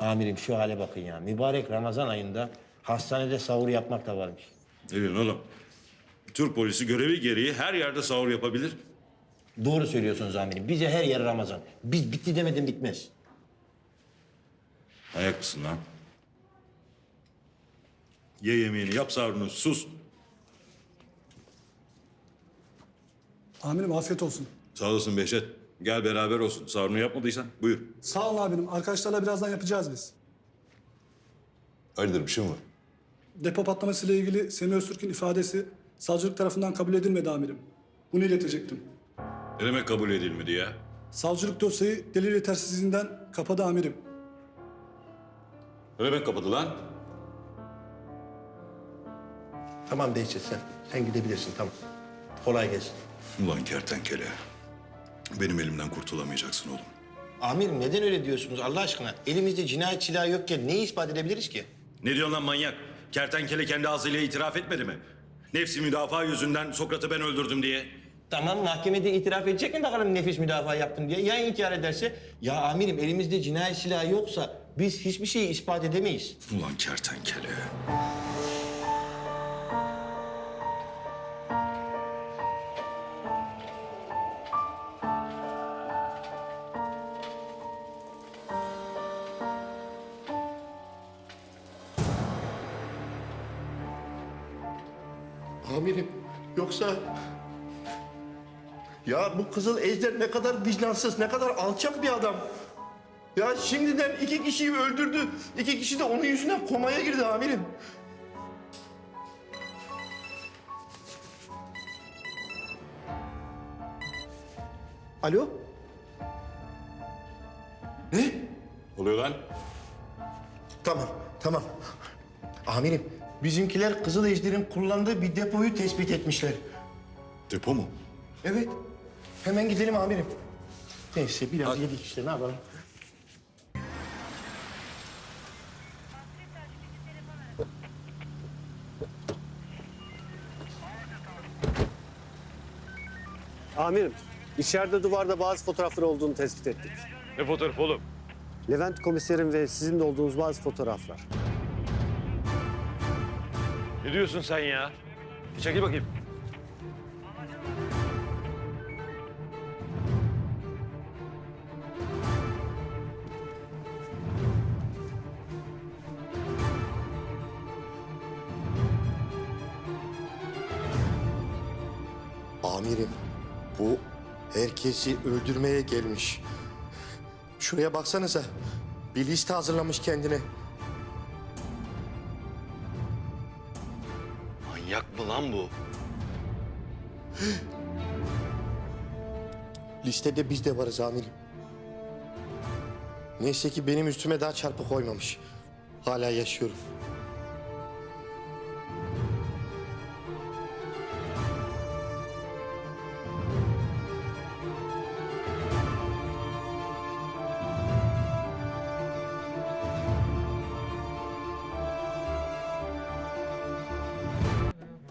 Amirim şu hale bakın ya. Mübarek Ramazan ayında hastanede sahur yapmak da varmış. Ne oğlum? Türk polisi görevi gereği her yerde sahur yapabilir. Doğru söylüyorsunuz amirim. Bize her yer Ramazan. Biz bitti demeden bitmez. Ayak mısın lan? Ye yemeğini, yap sahurunu, sus. Amirim afiyet olsun. Sağ olasın Behçet. Gel beraber olsun. Sahurunu yapmadıysan buyur. Sağ olun amirim. Arkadaşlarla birazdan yapacağız biz. Hayırdır bir şey mi var? Depo patlamasıyla ilgili Semih Öztürk'ün ifadesi savcılık tarafından kabul edilmedi amirim. Bunu iletecektim. Ne demek kabul edilmedi ya? Savcılık dosyayı delil yetersizliğinden kapadı amirim. Ne demek kapadı lan? Tamam Behçet sen. Sen gidebilirsin tamam. Kolay gelsin. Ulan kertenkele. Benim elimden kurtulamayacaksın oğlum. Amirim neden öyle diyorsunuz Allah aşkına? Elimizde cinayet silahı yokken neyi ispat edebiliriz ki? Ne diyorsun lan manyak? Kertenkele kendi ağzıyla itiraf etmedi mi? Nefsi müdafaa yüzünden Sokrat'ı ben öldürdüm diye. Tamam mahkemede itiraf edecek mi bakalım nefis müdafaa yaptım diye? Ya inkar ederse? Ya amirim elimizde cinayet silahı yoksa biz hiçbir şeyi ispat edemeyiz. Ulan kertenkele. Amirim yoksa... Ya bu Kızıl Ejder ne kadar vicdansız, ne kadar alçak bir adam. Ya şimdiden iki kişiyi öldürdü. İki kişi de onun yüzünden komaya girdi amirim. Alo? Ne? Oluyor lan? Tamam, tamam. Amirim, bizimkiler Kızıl Ejder'in kullandığı bir depoyu tespit etmişler. Depo mu? Evet. Hemen gidelim amirim. Neyse biraz yedik işte ne yapalım. Amirim, içeride duvarda bazı fotoğraflar olduğunu tespit ettik. Ne fotoğraf oğlum? Levent komiserin ve sizin de olduğunuz bazı fotoğraflar. Ne diyorsun sen ya? Bir çekil bakayım. Amirim, bu herkesi öldürmeye gelmiş. Şuraya baksanıza. Bir liste hazırlamış kendine. Manyak mı lan bu? Listede biz de varız amirim. Neyse ki benim üstüme daha çarpı koymamış. Hala yaşıyorum.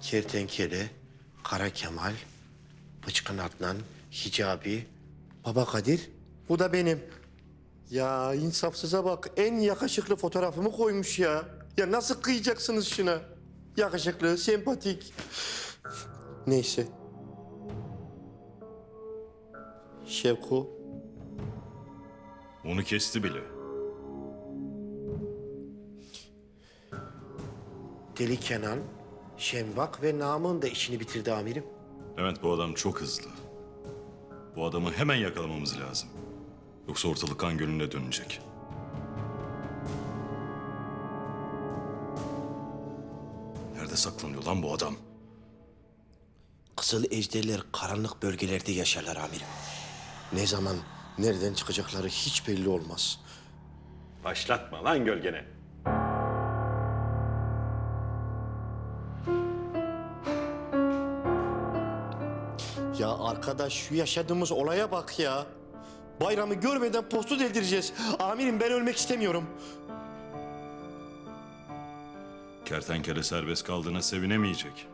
Kertenkele, Kara Kemal, Bıçkın Adnan, Hicabi, Baba Kadir. Bu da benim. Ya insafsıza bak. En yakışıklı fotoğrafımı koymuş ya. Ya nasıl kıyacaksınız şuna? Yakışıklı, sempatik. Neyse. Şevko. Onu kesti bile. Deli Kenan, Şenbak ve Namık'ın da işini bitirdi amirim. Evet bu adam çok hızlı. Bu adamı hemen yakalamamız lazım. Yoksa ortalık kan gölüne dönecek. Nerede saklanıyor lan bu adam? Kızıl ejderler karanlık bölgelerde yaşarlar amirim. Ne zaman, nereden çıkacakları hiç belli olmaz. Başlatma lan gölgene. Ya arkadaş şu yaşadığımız olaya bak ya. Bayramı görmeden postu deldireceğiz. Amirim ben ölmek istemiyorum. Kertenkele serbest kaldığına sevinemeyecek.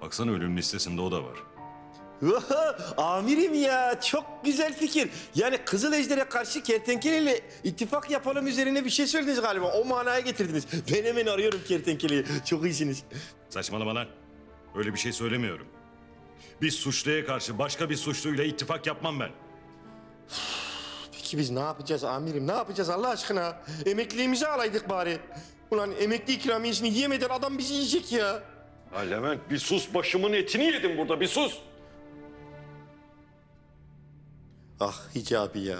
Baksana ölüm listesinde o da var. Amirim ya çok güzel fikir. Yani Kızıl Ejder'e karşı kertenkeleyle ittifak yapalım üzerine bir şey söylediniz galiba. O manaya getirdiniz. Ben hemen arıyorum kertenkeleyi. Çok iyisiniz. Saçmalama lan. Öyle bir şey söylemiyorum. Bir suçluya karşı başka bir suçluyla ittifak yapmam ben. Peki biz ne yapacağız amirim? Ne yapacağız Allah aşkına? Emekliliğimizi alaydık bari. Ulan emekli ikramiyesini yiyemeden adam bizi yiyecek ya. Ha Levent bir sus başımın etini yedin burada bir sus. Ah Hicabi ya.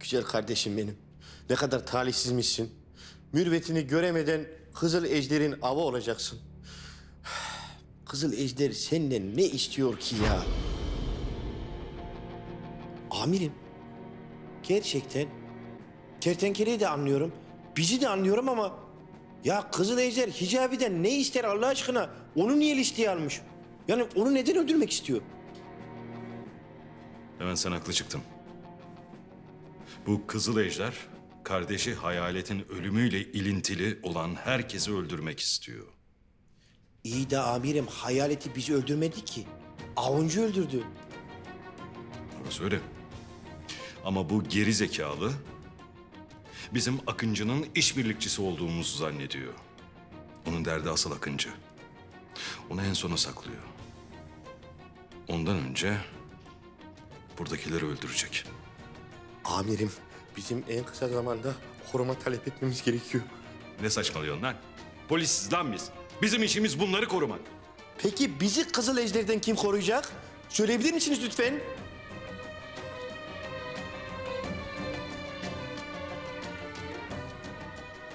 Güzel kardeşim benim. Ne kadar talihsizmişsin. Mürvetini göremeden Kızıl Ejder'in avı olacaksın. Kızıl Ejder senden ne istiyor ki ya? Amirim, gerçekten kertenkeleyi de anlıyorum, bizi de anlıyorum ama... Ya Kızıl Ejder Hicabi'den ne ister Allah aşkına? Onu niye listeye almış? Yani onu neden öldürmek istiyor? Hemen sen haklı çıktın. Bu Kızıl Ejder, kardeşi Hayalet'in ölümüyle ilintili olan herkesi öldürmek istiyor. İyi de amirim hayaleti bizi öldürmedi ki. Avuncu öldürdü. Orası öyle. Ama bu geri zekalı bizim Akıncı'nın işbirlikçisi olduğumuzu zannediyor. Onun derdi asıl Akıncı. Onu en sona saklıyor. Ondan önce buradakileri öldürecek. Amirim bizim en kısa zamanda koruma talep etmemiz gerekiyor. Ne saçmalıyorsun lan? Polisiz lan biz. Bizim işimiz bunları korumak. Peki bizi Kızıl Ejder'den kim koruyacak? Söyleyebilir misiniz lütfen?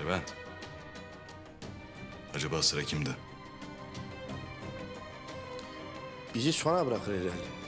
Levent. Acaba sıra kimde? Bizi sona bırakır herhalde.